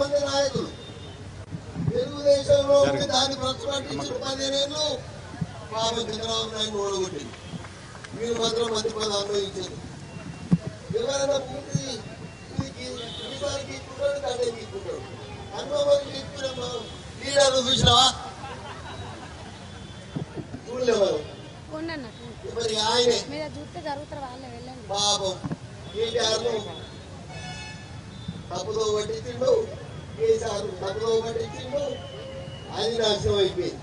మంది నాయకులు తెలుగుదేశంలో దాన్ని ప్రశ్నించిన పదిహేనేళ్ళు పాప చంద్రబాబు నాయుడు ఓడగొట్టింది. మీరు మాత్రం మంత్రి పదవి అనుభవించారు. ఎవరైనా పూర్తి ఈసారి గీక్కుంటాడు గీక్కున్నాము లీడర్ చూసినావా? చూడలేవారు మరి ఆయనే. వెళ్ళండి. పాపం. కేటీఆర్ను తప్పుదో పట్టించిండు. కేసీఆర్ తప్పుదో పట్టించిండు అది నాశనం అయిపోయింది.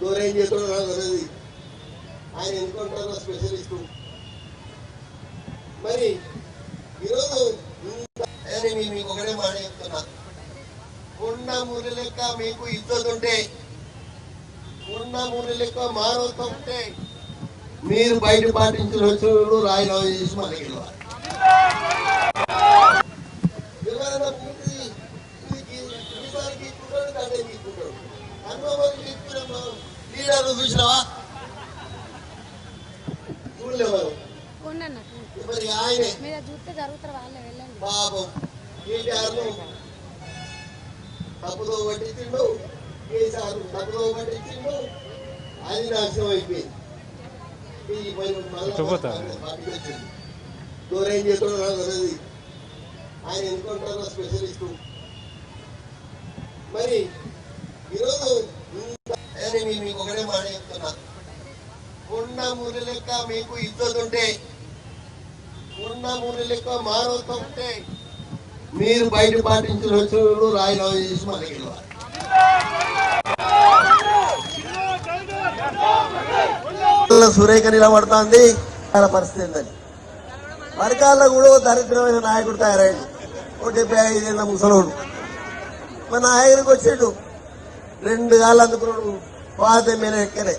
దూరం తెలియదు ఆయన ఎందుకుంటారో స్పెషలిస్టు మరి ఈరోజు మీకు ఒకటే మాట చెప్తున్నా. కొండ మురి లెక్క మీకు ఇద్దరు ఉంటే ఉన్న మూడు లెక్క మానవత్వం ఉంటే మీరు బయట పాటించిన వచ్చుడు రాజీనామా చేసి గెలవాలి ఎవరైనా పూర్తి ఈసారి గీక్కుంటాడు కంటే గీక్కుంటాడు అనుభవం లీడర్ చూసినావా చూడలేవారు మరి ఆయనే చూస్తే జరుగుతారు వాళ్ళే వెళ్ళండి పాపం కేటీఆర్ను తప్పుదో పట్టించిండు కేసీఆర్ తప్పుదో పట్టించిండు అది నాశనం అయిపోయింది. దూరం ఆయన ఎందుకుంటారో మరి మురి లెక్క మీకు ఇద్దరు ఉంటే ఉన్న మూడు లెక్క మానవత్వం ఉంటే మీరు బయట పాటించిన వచ్చుడు రాజీనామా చేసి మళ్ళీ గెలవాలి సురేఖ నిలబడుతోంది ఆయన పరిస్థితి ఏంటని వరకాల్లో కూడా దరిద్రమైన నాయకుడు తయారయ్యాడు ఓ డెబ్బై ఐదేళ్ళ ముసలోడు. మా నాయకుడికి వచ్చాడు. రెండు కాళ్ళు అందుకున్నాడు. పాత మీద ఎక్కడే?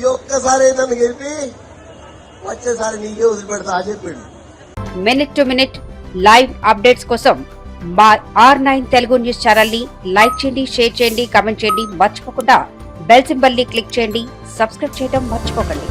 ఈ ఒక్కసారి నన్ను గెలిపి వచ్చేసారి నీకే వదిలిపెడతా అని చెప్పిండు. Minute to minute live updates కోసం మా ఆర్ నైన్ తెలుగు న్యూస్ ఛానల్ని లైక్ చేయండి షేర్ చేయండి కామెంట్ చేయండి. మర్చిపోకుండా బెల్ సింబల్ని క్లిక్ చేయండి. సబ్స్క్రైబ్ చేయడం మర్చిపోకండి.